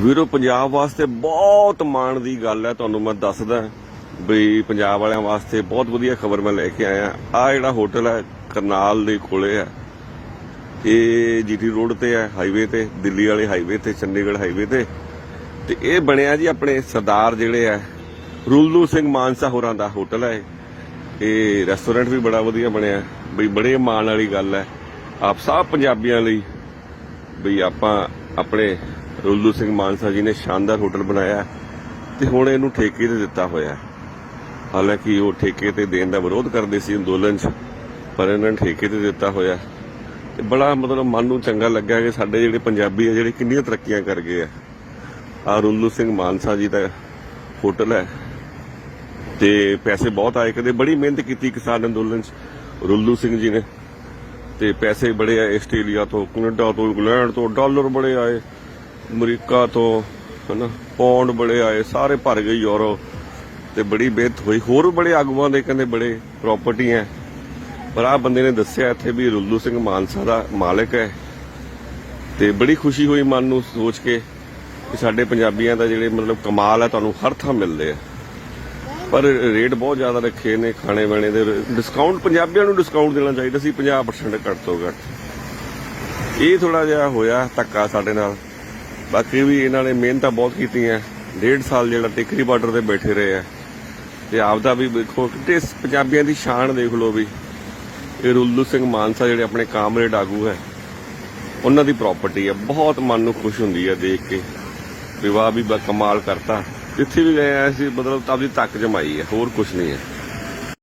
ਵੀਰੋ, ਪੰਜਾਬ ਵਾਸਤੇ ਬਹੁਤ ਮਾਣ ਦੀ ਗੱਲ ਹੈ, ਤੁਹਾਨੂੰ ਮੈਂ ਦੱਸਦਾ ਵੀ ਪੰਜਾਬ ਵਾਲਿਆਂ ਵਾਸਤੇ ਬਹੁਤ ਵਧੀਆ ਖਬਰ ਮੈਂ ਲੈ ਕੇ ਆਇਆ। ਆ ਜਿਹੜਾ ਹੋਟਲ ਹੈ, ਕਰਨਾਲ ਦੇ ਕੋਲੇ ਹੈ। ਇਹ ਜੀਟੀ ਰੋਡ ਤੇ ਹੈ, ਹਾਈਵੇ ਤੇ, ਦਿੱਲੀ ਵਾਲੇ ਹਾਈਵੇ ਤੇ, ਚੰਡੀਗੜ੍ਹ ਹਾਈਵੇ ਤੇ। ਤੇ ਇਹ ਬਣਿਆ ਜੀ ਆਪਣੇ ਸਰਦਾਰ ਜਿਹੜੇ ਆ ਰੁਲਦੂ ਸਿੰਘ ਮਾਨਸਾ ਹੋਰਾਂ ਦਾ ਹੋਟਲ ਹੈ। ਇਹ ਰੈਸਟੋਰੈਂਟ ਵੀ ਬੜਾ ਵਧੀਆ ਬਣਿਆ। ਬਈ ਬੜੇ ਮਾਣ ਵਾਲੀ ਗੱਲ ਹੈ। ਆਪ ਸਭ ਪੰਜਾਬੀਆਂ ਲਈ ਬਈ ਆਪਾਂ ਆਪਣੇ ਰੁੱਲੂ ਸਿੰਘ ਮਾਨਸਾ ਜੀ ਨੇ ਸ਼ਾਨਦਾਰ ਹੋਟਲ ਬਣਾਇਆ ਤੇ ਹੁਣ ਇਹਨੂੰ ਠੇਕੇ ਤੇ ਦਿੱਤਾ ਹੋਇਆ। ਹਾਲਾਂਕਿ ਉਹ ਠੇਕੇ ਤੇ ਦੇਣ ਦਾ ਵਿਰੋਧ ਕਰਦੇ ਸੀ ਅੰਦੋਲਨ 'ਚ, ਪਰ ਇਹਨਾਂ ਨੇ ਠੇਕੇ ਤੇ ਦਿੱਤਾ ਹੋਇਆ। ਤੇ ਬੜਾ ਮਤਲਬ ਮਨ ਨੂੰ ਚੰਗਾ ਲੱਗਾ ਕਿ ਸਾਡੇ ਜਿਹੜੇ ਪੰਜਾਬੀ ਆ, ਜਿਹੜੇ ਕਿੰਨੀਆਂ ਤਰੱਕੀਆਂ ਕਰ ਗਏ ਆ। ਆ ਰੁੱਲੂ ਸਿੰਘ ਮਾਨਸਾ ਜੀ ਦਾ ਹੋਟਲ ਹੈ ਤੇ ਪੈਸੇ ਬਹੁਤ ਆਏ, ਕਦੇ ਬੜੀ ਮਿਹਨਤ ਕੀਤੀ ਕਿਸਾਨ ਅੰਦੋਲਨ 'ਚ। ਰੁੱਲੂ ਸਿੰਘ ਜੀ ਨੇ ਤੇ ਪੈਸੇ ਬੜੇ ਆਏ ਆਸਟ੍ਰੇਲੀਆ ਤੋਂ, ਕੈਨੇਡਾ ਤੋਂ, ਇੰਗਲੈਂਡ ਤੋਂ, ਡਾਲਰ ਬੜੇ ਆਏ, ਅਮਰੀਕਾ ਤੋਂ, ਹਨਾ, ਪੌਂਡ ਬੜੇ ਆਏ, ਸਾਰੇ ਭਰ ਗਏ ਯੂਰੋ। ਤੇ ਬੜੀ ਬਿਹਤ ਹੋਈ। ਹੋਰ ਬੜੇ ਆਗੂਆਂ ਦੇ ਕਹਿੰਦੇ ਬੜੇ ਪ੍ਰਾਪਰਟੀ ਹੈ ਪਰ ਆ ਬੰਦੇ ਨੇ ਦੱਸਿਆ ਇੱਥੇ ਵੀ ਰੁੱਲੂ ਸਿੰਘ ਮਾਨਸਾ ਦਾ ਮਾਲਕ ਹੈ ਤੇ ਬੜੀ ਖੁਸ਼ੀ ਹੋਈ ਮਨ ਨੂੰ ਸੋਚ ਕੇ ਕਿ ਸਾਡੇ ਪੰਜਾਬੀਆਂ ਦਾ ਜਿਹੜੇ ਮਤਲਬ ਕਮਾਲ ਹੈ ਤੁਹਾਨੂੰ ਹਰ ਥਾਂ ਮਿਲਦੇ ਆ। ਪਰ ਰੇਟ ਬਹੁਤ ਜ਼ਿਆਦਾ ਰੱਖੇ ਨੇ ਖਾਣੇ ਬਾਣੇ ਦੇ। ਡਿਸਕਾਊਂਟ ਪੰਜਾਬੀਆਂ ਨੂੰ ਡਿਸਕਾਊਂਟ ਦੇਣਾ ਚਾਹੀਦਾ ਸੀ 50% ਘੱਟ ਤੋਂ ਘੱਟ। ਇਹ ਥੋੜਾ ਜਿਹਾ ਹੋਇਆ ਧੱਕਾ ਸਾਡੇ ਨਾਲ। ਬਾਕੀ ਵੀ ਇਹਨਾਂ ਨੇ ਮਿਹਨਤਾਂ ਬਹੁਤ ਕੀਤੀਆਂ। ਡੇਢ ਸਾਲ ਜਿਹੜਾ ਟਿਕਰੀ ਬਾਰਡਰ ਤੇ ਬੈਠੇ ਰਹੇ ਆ। ਤੇ ਆਪਦਾ ਵੀ ਦੇਖੋ ਕਿਤੇ ਪੰਜਾਬੀਆਂ ਦੀ ਸ਼ਾਨ ਦੇਖ ਲਓ ਵੀ। ਇਹ ਰੁੱਲੂ ਸਿੰਘ ਮਾਨਸਾ ਜਿਹੜੇ ਆਪਣੇ ਕਾਮਰੇਡ ਆਗੂ ਹੈ, ਉਹਨਾਂ ਦੀ ਪ੍ਰਾਪਰਟੀ ਹੈ। ਬਹੁਤ ਮਨ ਨੂੰ ਖੁਸ਼ ਹੁੰਦੀ ਹੈ ਦੇਖ ਕੇ। ਵਿਵਾਹ ਵੀ ਬਾ ਕਮਾਲ ਕਰਤਾ। ਜਿੱਥੇ ਵੀ ਗਏ ਆ ਅਸੀਂ, ਮਤਲਬ ਤਾਂ ਆਪਦੀ ਤੱਕ ਜਮਾਈ ਹੈ, ਹੋਰ ਕੁਝ ਨਹੀਂ ਹੈ।